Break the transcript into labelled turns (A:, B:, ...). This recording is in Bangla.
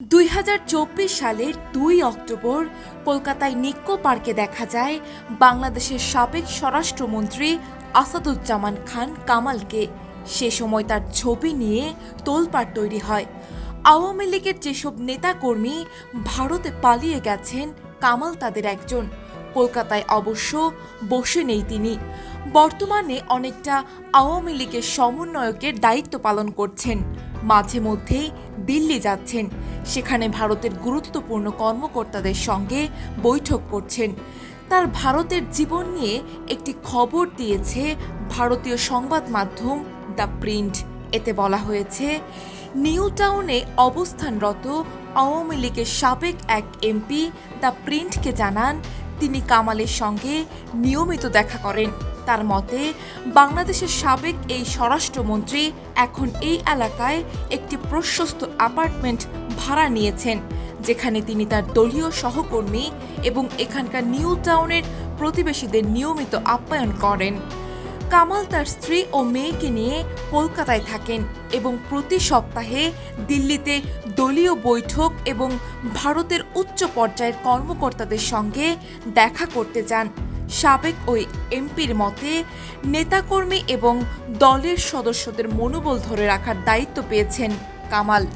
A: দুই হাজার চব্বিশ সালের দুই অক্টোবর কলকাতায় নিক্কো পার্কে দেখা যায় বাংলাদেশের সাবেক স্বরাষ্ট্রমন্ত্রী আসাদুজ্জামান খান কামালকে। সে সময় তার ছবি নিয়ে তোলপাড় তৈরি হয়। আওয়ামী লীগের যেসব নেতাকর্মী ভারতে পালিয়ে গেছেন, কামাল তাদের একজন। কলকাতায় অবশ্য বসে নেই তিনি। বর্তমানে অনেকটা আওয়ামী লীগের সমন্বয়কের দায়িত্ব পালন করছেন। মাঝে মধ্যেই দিল্লি যাচ্ছেন। সেখানে ভারতের গুরুত্বপূর্ণ কর্মকর্তাদের সঙ্গে বৈঠক করছেন। তার ভারতের জীবন নিয়ে একটি খবর দিয়েছে ভারতীয় সংবাদ মাধ্যম দ্য প্রিন্ট। এতে বলা হয়েছে, নিউ টাউনে অবস্থানরত আওয়ামী লীগের সাবেক এক এমপি দ্য প্রিন্টকে জানান তিনি কামালের সঙ্গে নিয়মিত দেখা করেন। তার মতে, বাংলাদেশের সাবেক এই স্বরাষ্ট্রমন্ত্রী এখন এই এলাকায় একটি প্রশস্ত অ্যাপার্টমেন্ট ভাড়া নিয়েছেন, যেখানে তিনি তার দলীয় সহকর্মী এবং এখানকার নিউ টাউনের প্রতিবেশীদের নিয়মিত আপ্যায়ন করেন। কামাল তার স্ত্রী ও মেয়েকে নিয়ে কলকাতায় থাকেন এবং প্রতি সপ্তাহে দিল্লিতে দলীয় বৈঠক এবং ভারতের উচ্চ পর্যায়ের কর্মকর্তাদের সঙ্গে দেখা করতে যান। সাবেক ওই এমপির মতে, নেতাকর্মী এবং দলের সদস্যদের মনোবল ধরে রাখার দায়িত্ব পেয়েছেন কামাল।